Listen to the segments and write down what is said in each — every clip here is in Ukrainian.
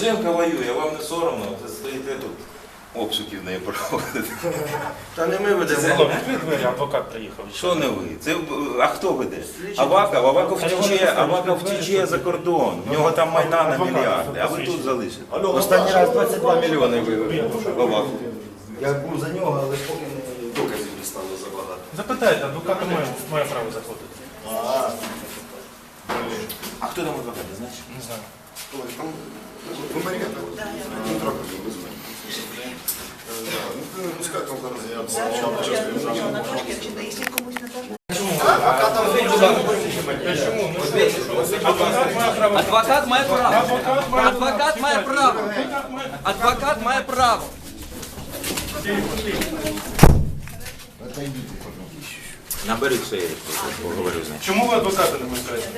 Жінка воює, вам не соромно, ви стоїте тут. Обшуків не проводите. Та не ми ведемо. Адвокат приїхав. Що не ви? Це а хто веде? Аваков, Аваков втіче, Аваков втіче за кордон. В нього там майна на мільярди, а ви тут залишите. Останній раз 22 мільйони вивели в Аваку. Я був за нього, але поки не доказів не стало забагато. Запитайте, адвокат має, має право заходити. А хто там адвокат, знаєш? Не знаю. Адвокат має право. Адвокат має право. Адвокат має право. Наберіть ще я поговорю з ним. Чому ви адвоката не пускаєте?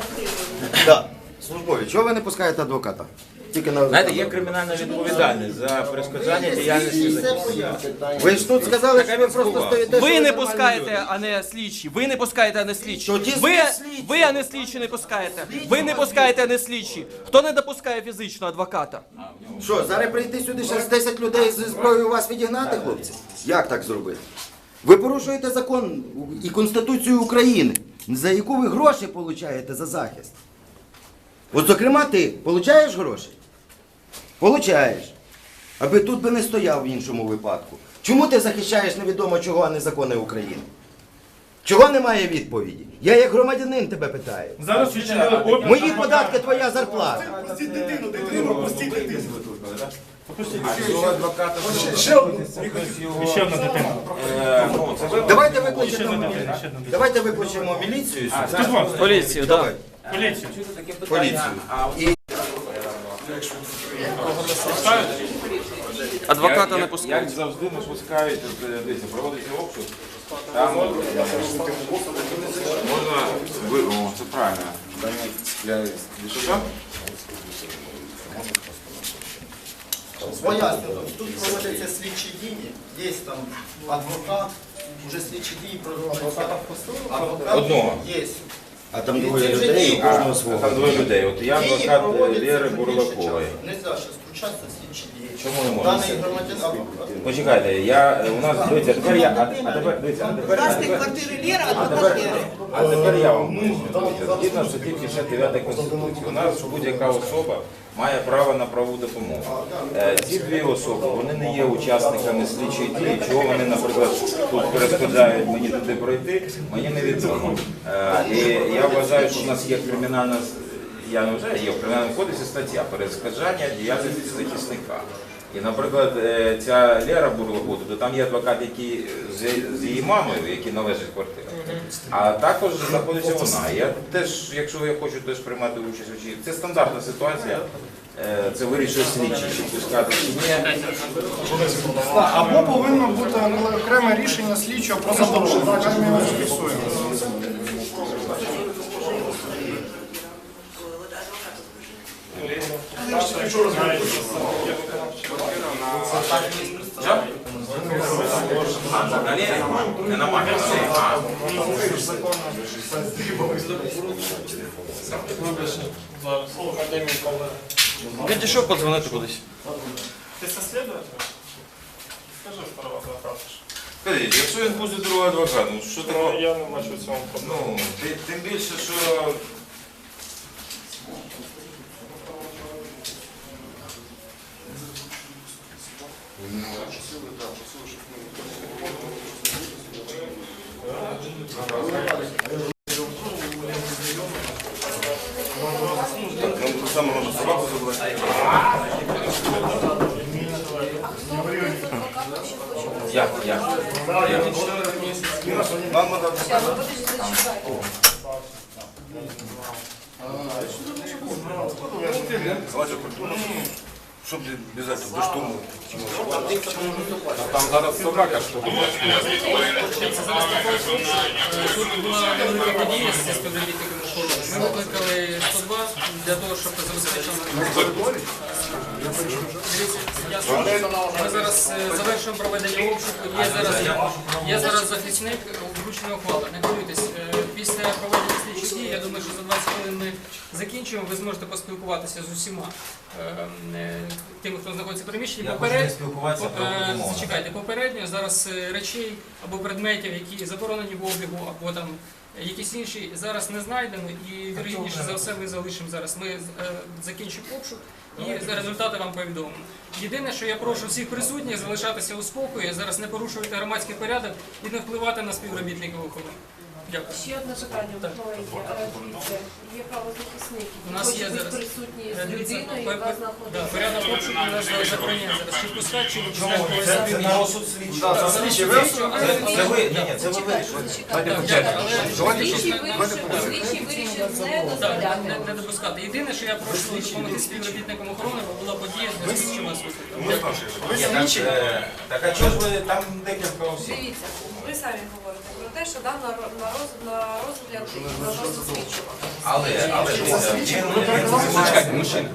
Службові, чого ви не пускаєте адвоката? Тільки на Знаєте, є кримінальна відповідальність за перешкоджання діяльності захисника. Ви ж тут сказали, що ви просто стоїте. Ви не нормальні пускаєте, а не слідчі. Ви не пускаєте, а не слідчі. Тоді Ви, слідчі. ви, а не слідчі не пускаєте. Ви не пускаєте, а не слідчі. Хто не допускає фізично адвоката? Що, зараз прийти сюди ще з 10 людей зі зброєю вас відігнати, хлопці? Як так зробити? Ви порушуєте закон і Конституцію України, за яку ви гроші получаєте за захист. От, зокрема, ти получаєш гроші? Получаєш. Аби тут би не стояв в іншому випадку. Чому ти захищаєш невідомо чого, а не закони України? Чого немає відповіді? Я як громадянин тебе питаю. Зараз відчинили обмін. Мої податки твоя зарплата. Цього адвоката І ще одна дитина. Е, ну, це ви Давайте викличемо, викличемо міліцію? Поліцію, так. Поліцію. Поліцію. І Адвоката не Як пускають. завжди не пускають, е, дивіться, проводиться обшук. Там е, можна ви, о, це правильно. Що що? Пояснюю, тут проводяться слідчі дії, є там адвокат, вже слідчі дії проводяться. Адвокат Одного. є. А там двоє вже людей, дії у кожного А свого. там двоє людей. От я Дії адвокат е, проводяться Лєри більше Бурлакової. часу. Нельзя зараз втручатися в слідчі дії. Чому не можна? Даний громадян. Почекайте, я у нас дивіться, тепер я, а, а тепер дивіться, а тепер, а Власник тепер, квартири Лєра, а тепер, а тепер я вам поясню. Дивіться, Згідно статті 59 Конституції, у нас будь-яка особа має право на правову допомогу. Е, Ці дві особи, вони не є учасниками слідчої дії, чого вони, наприклад, тут перешкоджають мені туди пройти, мені невідомо. Е, І я вважаю, що в нас є кримінальна я не вважаю, є в кримінальному кодексі стаття перешкоджання діяльності захисника. І, наприклад, е, ця Лера Бурлоходу, то там є адвокат, який з, з її мамою, який належить квартирі. А також знаходиться вона. Я теж, якщо я хочу теж приймати участь у чиї- це стандартна ситуація. Е, Це вирішує слідчий, чи пускати чи ні. Або повинно бути окреме рішення слідчого про заборону. Так ми його на Лері? Не на мамі, а це- а. Підійшов подзвонити кудись. Ти це слідуєш? Скажи второго адвоката. Скажіть, якщо він буде другий адвокат, ну що Ну, таке? я не бачу в цьому проблеми. Ну, ти- тим більше, що Так, ну, саме можна собаку забрати. Я, я. я. Мама, да, Давайте культурно. Щоб без этого, без штурму. Там зараз собака що Тут була велика подія зі співробітниками школи. Ми викликали 102 для того, щоб забезпечити Дивіться, ми зараз е, завершуємо проведення обшуку. Є зараз, є зараз захисник вручної ухвали. Не хвилюйтесь. Е, Після проведення слідчих дій, я думаю, що за 20 хвилин ми закінчуємо. Ви зможете поспілкуватися з усіма е, е, тими, хто знаходиться в приміщенні. Я хочу не Поперед... спілкуватися про Е, допомогу. Зачекайте, попередньо зараз е, речей або предметів, які заборонені в обігу, або там якісь інші зараз не знайдено, і вірогідніше за все ми залишимо зараз. Ми е, закінчимо обшук і за результати вам повідомимо. Єдине, що я прошу всіх присутніх залишатися у спокої, зараз не порушувати громадський порядок і не впливати на співробітників охорони. Дякую. Ще одне питання є. Е, Дивіться, є правозахисник, У нас є зараз- присутній Е, з людиною, пер- яка знаходиться. порядок обшуку у нас забороняє зараз. Чи пускати, чи Чому? Це на розсуд слідчого. Слідчі, ви- Це ви, ні, ні, це ви вирішили. Вирішив, слідчий вирішив не Так, дозволяти. не, не допускати. Єдине, що я прошу допомогти співробітникам охорони, бо була подія з з Дякую. Ні, так, е, а чого ж ви там декілька осіб? Дивіться, ви самі говорите те, що дам на, на, роз, на розгляд на розгляд слідчого. Але, але дивіться, він, він мужчина.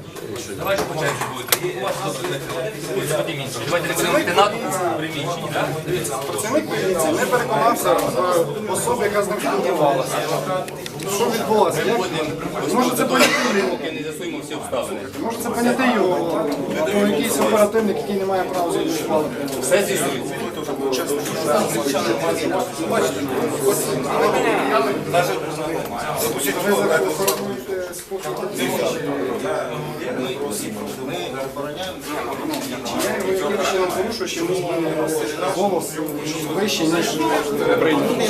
Давайте почаємо будете. У вас тут інше. Давайте не будемо йти на приміщенні, так? Працівник поліції не переконався в особі, яка з ним спілкувалася. Що відбулося? Як він? Може це поняти його? Не з'ясуємо всі обставини. Може це поняти його? Або якийсь оперативник, який не має права зареєструвати. Все з'ясується. Голос вищий, ніж прийнятий.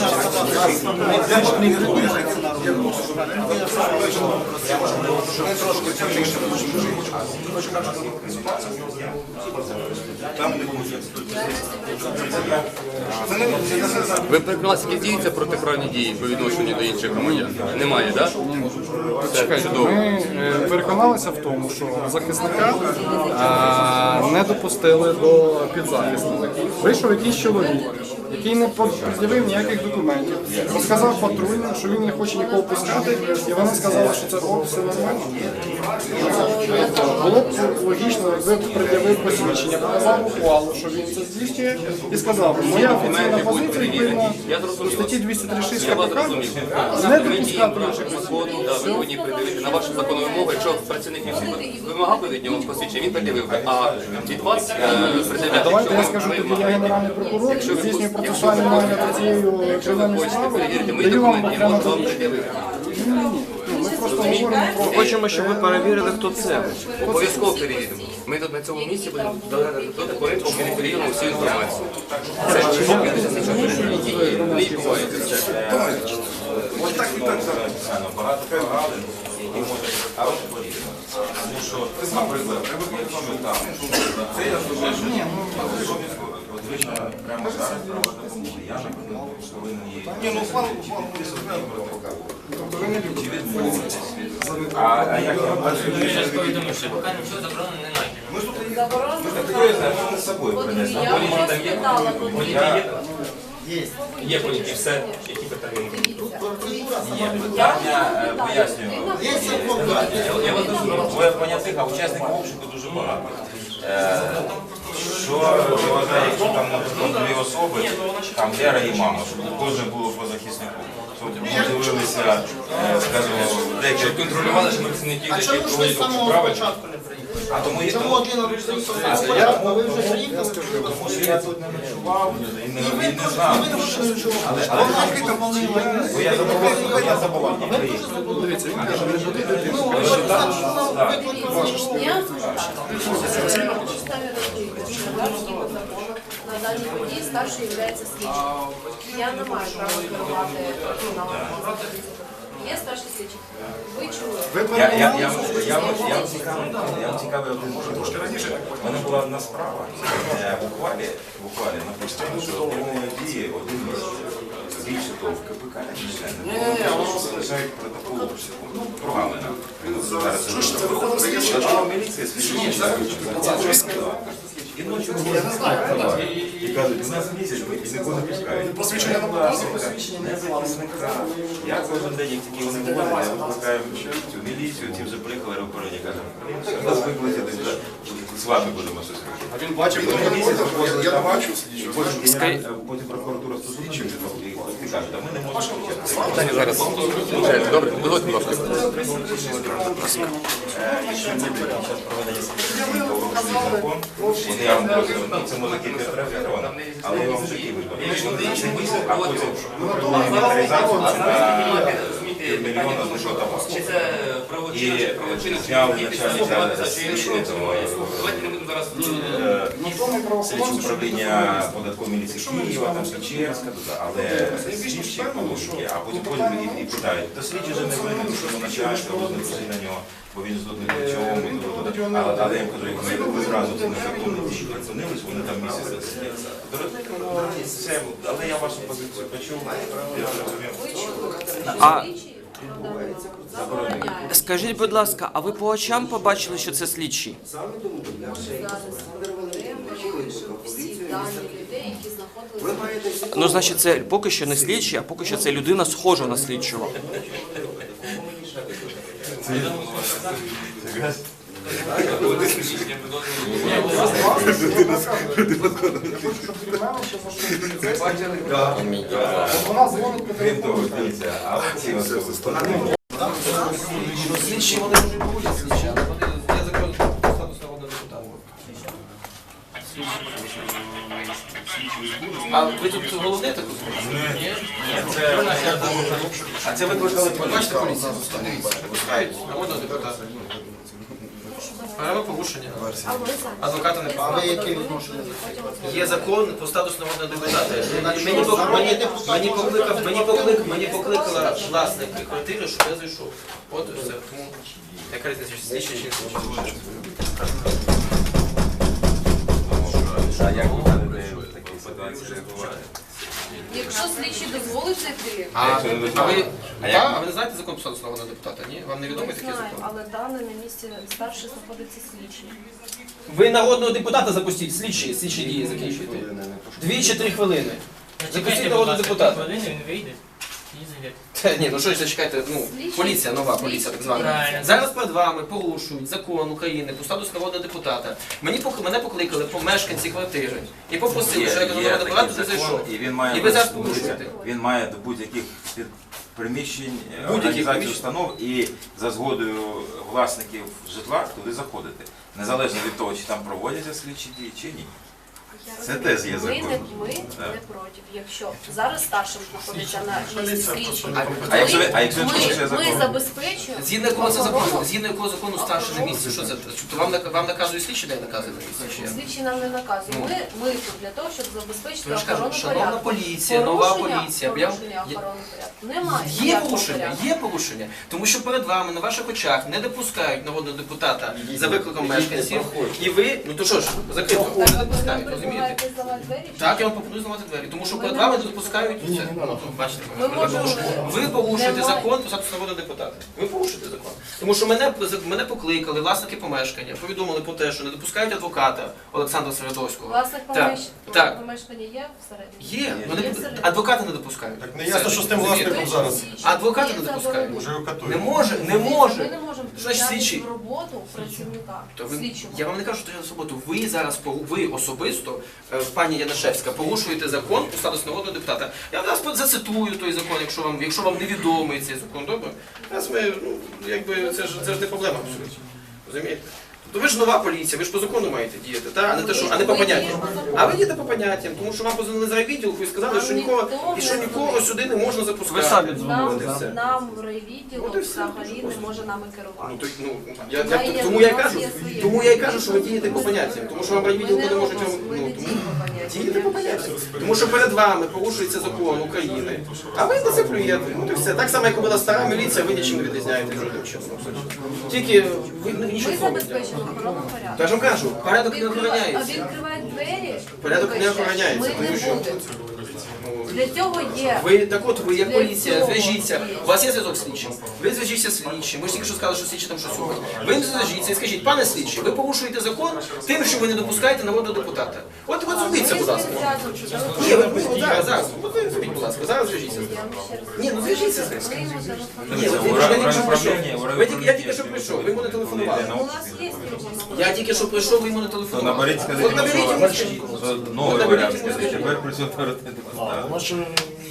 Ви які діються протиправні дії по відношенню до інших громадян? Немає, так? Чудово. Ми е, переконалися в тому, що захисника не допустили до підзахисту. Вийшов якийсь чоловік, який не пред'явив ніяких документів. Розказав патрульним, що він не хоче нікого пускати, і вони сказали, що це о, все нормально. Було б логічно, якби пред'явив посвідчення, показав ухвалу, що він це здійснює, і сказав, моя офіційна позиція до зрозумів. статті 236 Я вас КПК не допускати ви повинні придивити на вашу законну вимогу. Якщо працівник вимагав би від нього посвідчення, він придивив би. А від вас е, пред'являти, Давайте я якщо скажу тоді, я генеральний прокурор, здійснюю ви хочете, цією кримінальною справою, даю вам окремо доручення. Ми просто говоримо про Хочемо, щоб ви перевірили, хто це. Обов'язково перевіримо. Ми тут на цьому місці будемо довести до не перевіримо всю інформацію. Це поки не дії, не відбувається все. Ось так і. Багато можуть але порівняно. Тому що, наприклад, треба там. Це я що ну ж прямо зараз права допомоги. Я наприклад повинен її. Ні, ну ухвалу Тобто ви не любите. Чи відмовитись. А, а як я бачу, Я ж повідомив, що поки нічого заборонено не знайдено. Заборонено таке знаю, можна з собою От принести. я вам розпитала, тут Я Є поняття все, які питання. Є питання, е, пояснюю. Я вас дуже двоє понятих, а учасників обшуку дуже багато. Е, Що вважає, якщо там наприклад, дві особи, там Лера і мама, щоб кожне було по захиснику. Щоб Ми дивилися, скажімо, Щоб декілька. контролювали, А які проводять обшук А тому і тому, один ви вже приїхали? тому що я тут не ночував і не, знав. Але, бо я забував, я не. Дивіться, він каже. На на даній події старший є слідчим. Я не маю права керувати персоналом. Є старший слідчий. Ви чули? Я, я, я, я, я, я, цікавий, я цікавий один момент. У мене була одна справа. Е, В ухвалі, в ухвалі написано, що отримує дії один місяць. Більше того, в КПК не залишають протокол. Ну, прогалина. Зараз це виходить. А міліція слідчі. І ночі я не знаю. І кажуть, у нас місяць, і не пускають. Посвідчення не Не захисника. Я кожен день, як тільки вони говорять, я викликаю цю міліцію, ті вже приїхали аеропорті, кажуть, нас викликати вже вами будемо щось робити. А він бачив, виходили Я там, бачу і потім прокуратура стосується, і а ми не можемо. Питання зараз. Добре, дозвольте, будь ласка. Не я вам ну, це може кілька треба, але я вам не йде а потім інвентаризацію на півмільйона з що там. Чи це І е, зняв начальника слідчого цього Давайте не будемо зараз. управління податкової міліції Києва, там Печерська, але слідчі політики, а потім ходять і, питають, та слідчі вже не винен, що ви начальство рознесли на нього, бо він не чому. і тут, тут. Але, я їм кажу, як ми зразу ці незаконні дії припинились, вони там місяць засидяться. Але я вашу позицію почув, я. Ви чули? А- Скажіть, будь ласка, а ви по очам побачили, що це слідчі? Всі дані людей, які знаходилися. Ну, значить, це поки що не слідчі, а поки що це людина схожа на слідчого. Це Вона дзвонить а ці Слідчі вони вже будуть слідчі, але вони я закрив статус народного депутата. А ви тут головне так розумієте? а це викликали Бачите, поліція пускають народного депутата. Право порушення. Адвоката не А ви яке відношення? Є закон про статус народного депутата. Мені, пок- мені, мені, покликав, мені, поклик, мені покликала власник квартири, щоб я зайшов. От і все. Тому яка різниця, чи слідчий, чи не слідчий. А як ви такій ситуації реагувати? Якщо слідчі дозволить зайти, А, а ви, дозволить. А а, як- а ви не знаєте закон про статус народного депутата? Ні? Вам не відомий ми такий знаємо, закон? але дане на місці старший знаходиться слідчий. Ви народного депутата запустіть, слідчі, слідчі дії закінчуйте. Дві чи три хвилини. Запустіть народного депутата. Він вийде Та, ні, ну що ж зачекайте, ну, поліція, нова поліція так звана. Правильно. Зараз перед вами порушують закон України про статус народного депутата. Мені пок- мене покликали по мешканці квартири і попросили, що я як є народний депутат туди зайшов. і він має І ви зараз дивіться, порушуєте. Він має до будь-яких під- приміщень, е, Будь-яких організацій, приміщень. установ і за згодою власників житла туди заходити. Незалежно від того, чи там проводяться слідчі дії, чи ні. Це теж є Ми закон. ми не проти. Якщо зараз старшим знаходиться на місці слідчий, А якщо ви- а якщо ми, порушує ми, закон? забезпечуємо Згідно якого це закону, згідно якого закону старше на місці, що це? Тобто вам, нак- вам наказує слідчі, де наказує на місці? Слідчі нам не наказує. Ну. Ми, ми тут для того, щоб забезпечити ж кажу, охорону шановна порядку. поліція, нова Порушення- поліція. Порушення я- охорони порядку. Немає. Є ніякого порушення, порядку. є порушення, тому що перед вами на ваших очах не допускають народного депутата за викликом мешканців, і ви, ну то що ж, закрито, Так, не допускають, розумієте? Зламати двері? Так, я вам пропоную зламати двері, тому що перед не вами не допускають це. Ну, бачите, Ми ви порушуєте. ви порушуєте Немає. закон про статус народного депутата. Ви порушуєте закон. Тому що мене, мене покликали власники помешкання, повідомили про те, що не допускають адвоката Олександра Середовського. Помещ- так. помешкання є всередині? Є, ну, Є не- адвоката не допускають. Так не ясно, що з тим власником зараз. Адвоката не допускають. заборонено. Уже Не катують. може, не Ми може. не можемо Що значить слідчий? втручатися в роботу працівника. То ви, Слідчого. я вам не кажу, що я суботу. Ви зараз пору- ви особисто, пані Янишевська, порушуєте закон про статус народного депутата. Я зараз зацитую той закон, якщо вам, якщо вам невідомий цей закон, добре? Зараз ми, ну, якби це ж це ж не проблема абсолютно. Розумієте? Тобто ви ж нова поліція, ви ж по закону маєте діяти, та? а не те, що, а не по поняттям. А ви дієте по поняттям, тому що вам позвонили з райвідділку і сказали, що нікого, і що нікого сюди не можна запускати. Ви самі Нам, От і нам в райвідділу От і все. взагалі не може нами керувати. Ну, то, ну, я, я, є- тому я й кажу, є своє. тому я й кажу, що ви дієте по поняттям, тому що вам Ми райвідділку не не можуть вам- ми ну, тому- діємо по поняттям. Дієте по поняттям. Тому що перед вами порушується закон України, а ви на це плюєте. Ну то все. Так само, як була стара міліція, ви нічим не відрізняєтесь жодним чином. абсолютно. Тільки ви ну, нічого Ми не робите. забезпечимо порядку. Я ж вам кажу, порядок не охороняється. відкриває двері. Порядок не вибачте, охороняється, Ми не тому що- будемо. Для цього є. Ви так от ви як поліція, зв'яжіться. У вас є зв'язок з слідчим. Ви зв'яжіться з слідчим. Ви ж тільки що сказали, що слідчий там щось робить. Ви зв'яжіться і скажіть, пане слідчий, ви порушуєте закон тим, що ви не допускаєте народного депутата. От от зробіть будь ласка. Ні, ви зараз, зараз. Ви будь ласка, зараз зв'яжіться з ним. Ні, ну зв'яжіться з ним. Ні, я тільки що прийшов. Ви тільки- Я тільки що прийшов, ви йому не телефонували. У нас є. Я тільки що прийшов, ви йому не То телефонували. наберіть, От скажіть, наберіть йому, скажіть. новий Наберіть варіант, скажіть, тепер народний депутат.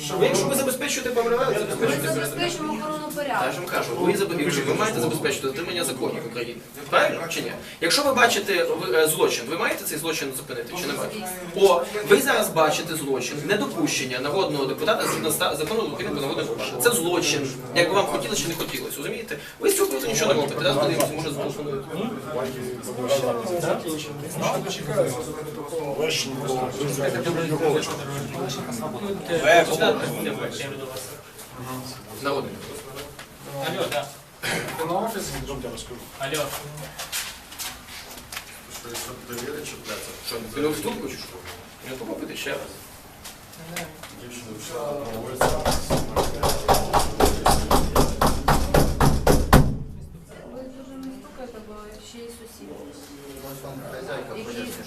Що ви, якщо ви забезпечуєте Ми забезпечуєте. забезпечуємо охорону Я ж порядку. вам кажу, ви, заб- ви маєте забезпечити дотримання законів України. Правильно чи ні? Якщо ви бачите ви, е, злочин, ви маєте цей злочин зупинити чи не маєте? О, ви зараз бачите злочин, недопущення народного депутата згідно ста- закону України про народне депутата. Це злочин. Як би вам хотілося чи не хотілося, розумієте? Ви з цього приводу нічого не робите. Зараз подивимося, може зателефонуєте. Народний. Алло, да. Ти на офісі? Алло. Що, ти не вступку чи що? Не попробуйте ще раз. Ви дуже не стукаєте, бо ще й сусіди. Які там знаходяться.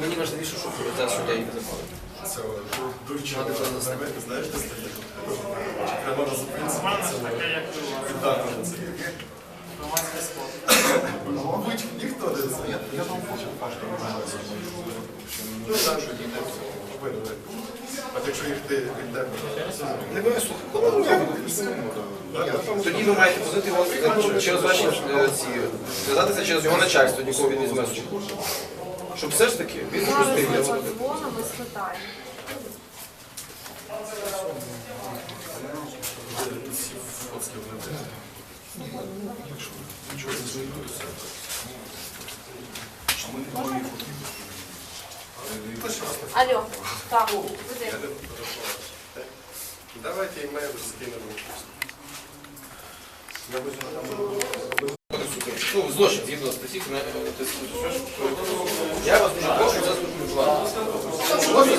Мені важливіше, щоб зараз сюди не запали. Надо це заснати. Нормально таке, як громадський спорт. Мабуть, ніхто не знає. Я вам А якщо їх ти віддав? Не бере слухати. Тоді ви маєте позити його через ваші е, ці, зв'язатися через його начальство, нікого він не візьме. Щоб все ж таки він Зараз допустив. ми я вам подзвонимо і спитаємо. Алло, так, ви? Давайте імейл скинемо. Ну, злочин, згідно статті, е, я вас дуже прошу це зробити. Злочин?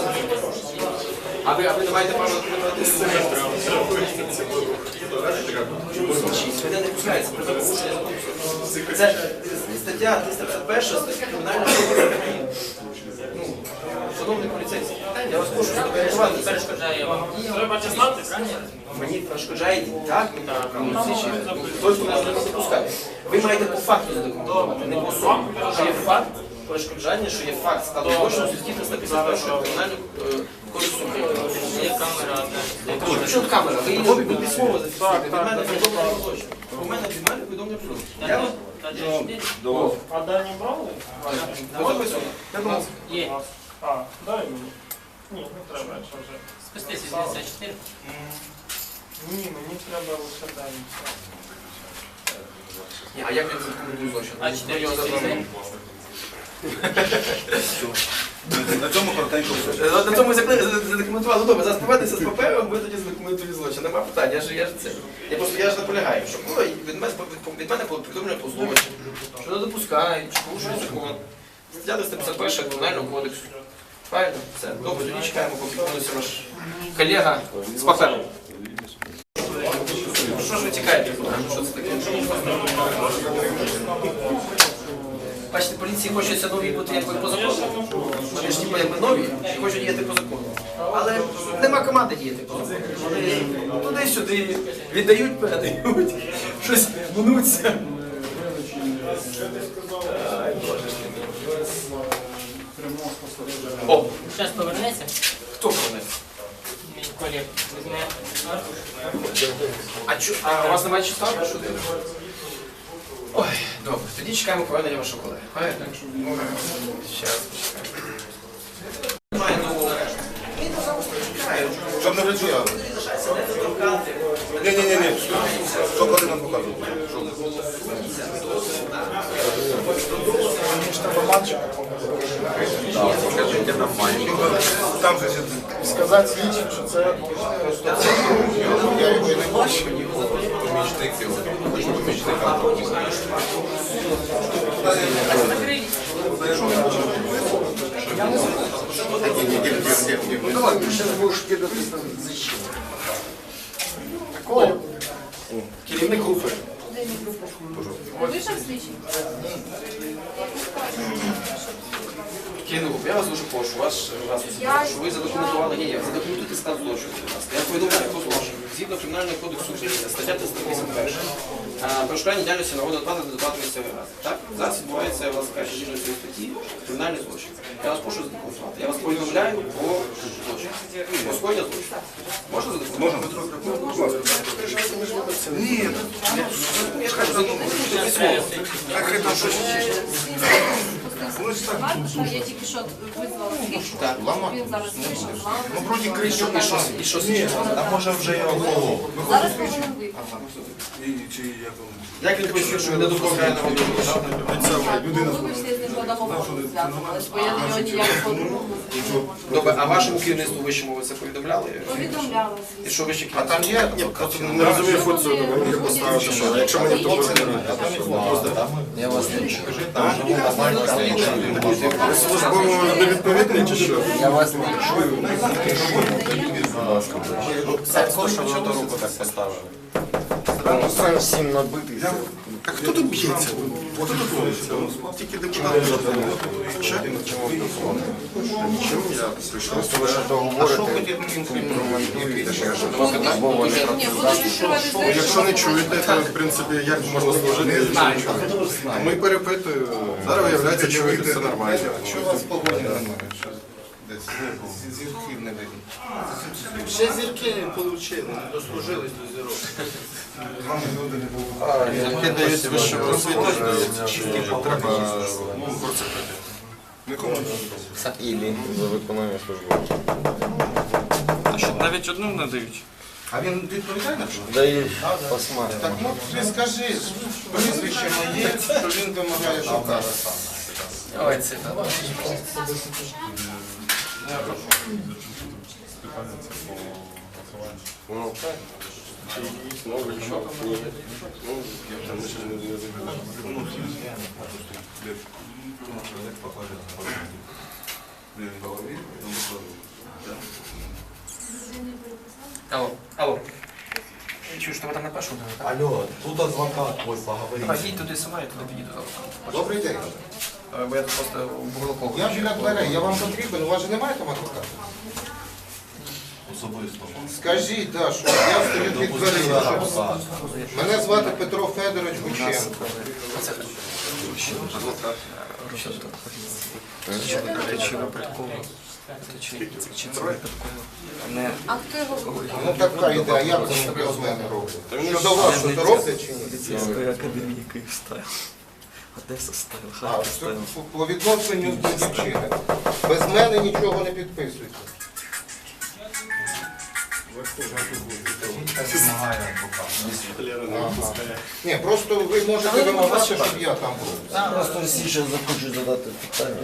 А ви, а ви не маєте права не при порушенні. Це стаття 351 стаття Кримінального кодексу України. Ну, Шановний поліцейський, я вас прошу задокументувати. Перешкоджає вам. Треба дізнатися. Мені перешкоджає так, ну, слідчі, ну, хтось мене не допускає. Ви маєте по факту задокументувати, не по особі. Що є факт перешкоджання, що є факт складу злочину статті 351 Кримінального кодексу Є камера. Чому камера? Ви її ви письмово зафіксуєте. Від мене повідомлення про злочин. У мене від мене повідомлення про злочин. Я вам А дані брали? Я думав, Є. А, дай мені. Ні, не треба, якщо вже. Спусти 74. Ні, мені треба лише дані. ні, а як він задокументує злочин? А Ну, 4 його забрали. на цьому коротенько все. Е, На цьому закли- задокументували. Добре, зараз повернеться з папером, ви тоді задокументуєте злочин. Нема питань, я ж я ж це. Я просто я ж наполягаю, що було від мене від мене було повідомлення про злочин, що не допускають, що порушують закон. Стаття 351 Кримінального кодексу. Правильно? Все. Добре, тоді чекаємо, поки повернеться ваш колега з папером. Що ж ви тікаєте? Що це таке? Бачите, поліції хочеться нові бути якби по закону. Вони ж ніби нові і хочуть діяти по закону. Але нема команди діяти по закону. Вони туди-сюди віддають, передають, щось мнуться. Ай, Боже. О, Зараз повернеться. хто мене? Мій колег візьме аркуш. А, чу, а у вас немає числа? Що ти? Ой, добре, тоді чекаємо повернення вашого колеги. Правильно? Почекаємо. Зараз чекає. Щоб не врачували. Ні, ні, ні, ні. Що коли нам показують? Так, покажіть нормально. Там же Сказати слідчим, що це я його і не бачу. Помічник його. Помічника. Закрий. Керівник групи. Ви вийшов слідчий? Керівник я вас дуже прошу, ваш раз, Я- що ви задокументували, ні, ні, задокументуйте стан злочину, будь ласка. Я повідомляю про злочин. Згідно Кримінального кодексу України, стаття 381. А, Перешкоджання діяльності народного депутата до депутата місцевої ради. Так? Зараз відбувається у вас перша згідно цієї статті кримінальний злочин. Я вас прошу задокументувати. Я вас повідомляю про злочин. Про скоєння злочину. Можна задокументувати? Можна. Ні, я ж кажу, задокументуйте письмово. Я тільки що визвала слідчого. Він зараз вийшов вами. Ну, вроді кричу, і що, і що? А може вже його голову? Зараз повинен вийти. Як він пояснив, що він не допускає народного депутата? Ми всі з ним по договору зв'язувалися, бо я до нього ніякого не Добре, а вашому керівництву вищому ви це повідомляли? повідомляла. І що вище А там є, ні, просто не розумію функцію, мені поставити, що якщо мені хто Я вас не чую. Невідповідний чи що? Я вас не чую. Сам що ви до руку так поставили? Всім набитий. А хто тут б'ється? Тільки депутати. Я прийшов? Відкривати двері. Якщо не чуєте, то в принципі як можна служити? чуєте? Ми перепитуємо. Зараз виявляється, чуєте, все нормально. Що у вас погодні немає? Десь зірків не видно. Ще зірки не отримали, не дослужились до зірок. Зірки дають вищу освіту, чи треба процепити? Нікому Ілі за виконання служби. А що навіть одним не дають? А він відповідає на що? Дають посмати. Так ну ти скажи, прізвище моє, що він вимагає шукати. Давай це. Алло, алло. Я чую, що ви там на першому. Алло, тут адвокат, ой, поговори. Давай, їдь туди сама, я туди підійду зараз. Добрий день. Бо я тут просто у Я біля дверей, я вам потрібен, у вас же немає там адвоката? Особисто. Скажіть, да, що я стою під дверима. Мене звати Петро Федорович Гученко. Це? Що тут? Чи випадково? Чи, чи це випадково? Не А хто його Ну така ідея, як це без мене роблять? Щодо вас, що то роблять чи ні? Ліцейської академії Київстайл. Одеса стайл, А, Харків стайл. по- по відношенню до дівчини. Без мене нічого не підписуйте. Ні, просто ви можете вимагати, щоб я там був. Просто всі ще захочуть задати питання.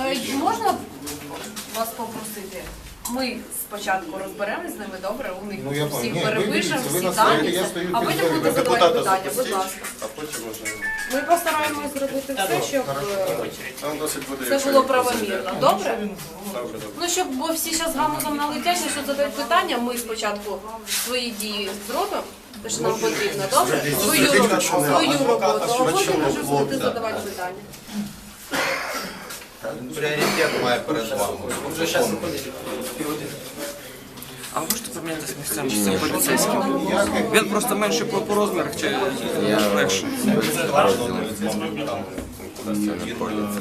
Е, Можна вас попросити? Ми спочатку розберемось з ними добре, у них Ну, я. Ні, перепишемо, дивіться, ви всі дані, я стою а потім будете задавати Депутата питання, будь запустіть. ласка. А потім можна. Ми постараємось зробити все, щоб е, Там досить буде. це якщо було правомірно. Добре? Добре, добре. Ну, щоб бо всі зараз грамотом налетять, якщо задають питання, ми спочатку свої дії зробимо, те, що нам потрібно, добре? Свою роботу, свою роботу, а потім вже будете задавати питання. Пріоритет має перед вами. Вже зараз А ви можете помінятися місцем з цим поліцейським? Він просто менший по, по розмірах чи легше?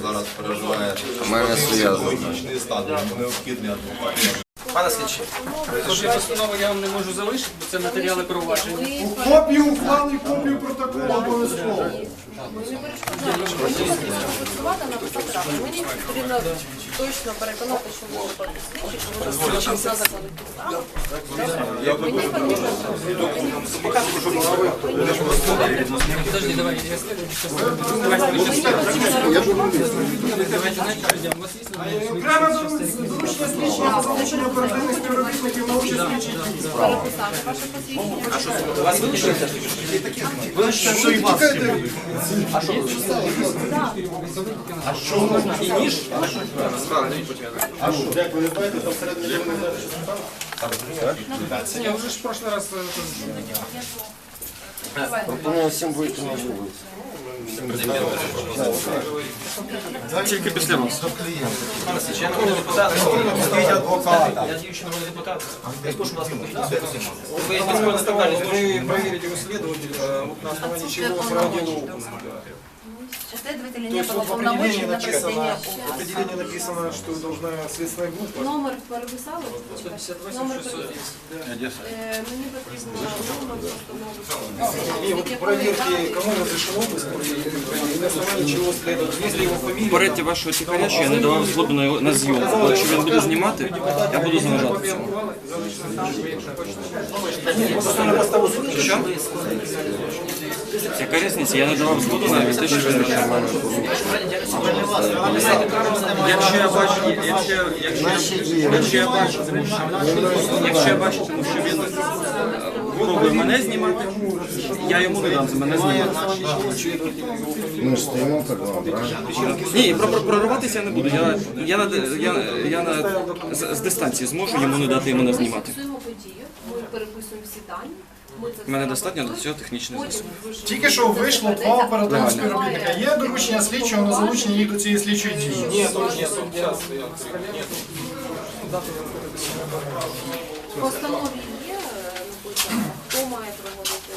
Зараз переживає. У мене своя Клінічний стан, йому необхідний адвокат. Пане слідчий, Копії постанови я вам не можу залишити, бо це матеріали провадження. Копію ухвали, копію протоколу обов'язково. Ми не перешкоджаємо. Ми на. Мені потрібно точно переконати, що ви виходите слідчі, що на законних підставах. Мені потрібно. Подожди, давай, я скажу. Давайте ви щас Давайте знаєте, що у вас є Окремо доручення слідчого залучення оперативних співробітників на участь слідчій дії. переписати ваше посвідчення. у вас вилучили Ви що І ніж? Я А що? Як ви не знаєте, там всередині не знаєте, що? Ні, вже ж в прошлый раз е, Давай. Тільки після вас. Пане я народний депутат. Я діючий народний депутат. Я прошу вас. Ви військово наставляли. Вы проверите у следователя, на основании чего проводил. Следователя То не есть было вот в полномочий определении на проведение написано, в определении написано, что должна следственная группа. Номер переписали? Номер переписали. Е, Мені потрібно номер постанови. И вот проверьте, кому разрешено обыск проводить, и на основании чего следователь, если его фамилия... Попередьте вашого тихаря, що я не давав згоду на, його- на зйомку. Бо Якщо він буде знімати, я буду заважати цьому. Що? Яка різниця? Я не давав згоду на те, що він Якщо я бачу, якщо, якщо, якщо я бачу, якщо я бачу, тому що він пробує мене знімати, я йому не дам за мене знімати. Ми ж стоїмо так вам, правильно? Ні, про, про, прориватися я не буду. Я, я, на, я, я на, з, з дистанції зможу йому не дати і мене Ми знімати. фіксуємо подію, ми переписуємо всі дані. У мене достатньо до цього технічних засобів. Тільки що вийшло два оперативних співробітника. Є доручення слідчого на залучення їх до цієї слідчої дії? Ні, то ж ні. В постанові є е, написано, хто має проводити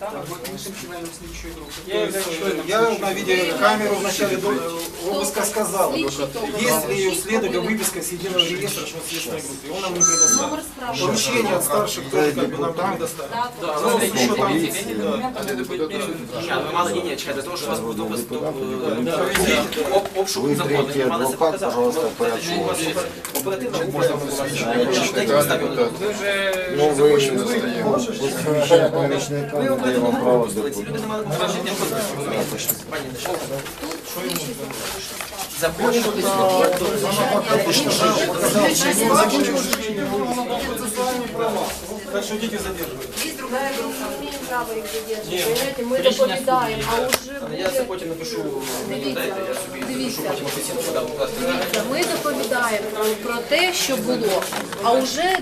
або іншим членом слідчої групи. Я, являюсь- я на видеокамеру в начале до- обыска сказал, что есть ли у следователя выписка с единого реестра что следственной группы. Он нам не предоставил. номер справи. Поручение от старших тоже как бы нам не предоставил. Дату. Ну, еще там Ні, ви мали ні, ні, чекайте, для того, що у вас був допис до е, об- обшуку закону, ви мали це показати. Ви мали показати, що у вас оперативна можна було вас. На якій підставі вони тут? Ми вже Ну, ви не вам право що ти Так что идите задерживайте. Есть другая группа, мы имеем право их задерживать. Понимаете, мы доповідаємо, а уже Я це потім напишу, мені дайте, я собі напишу, потім офіційно будь ласка. Дивіться, ми доповідаємо про те, що було. А вже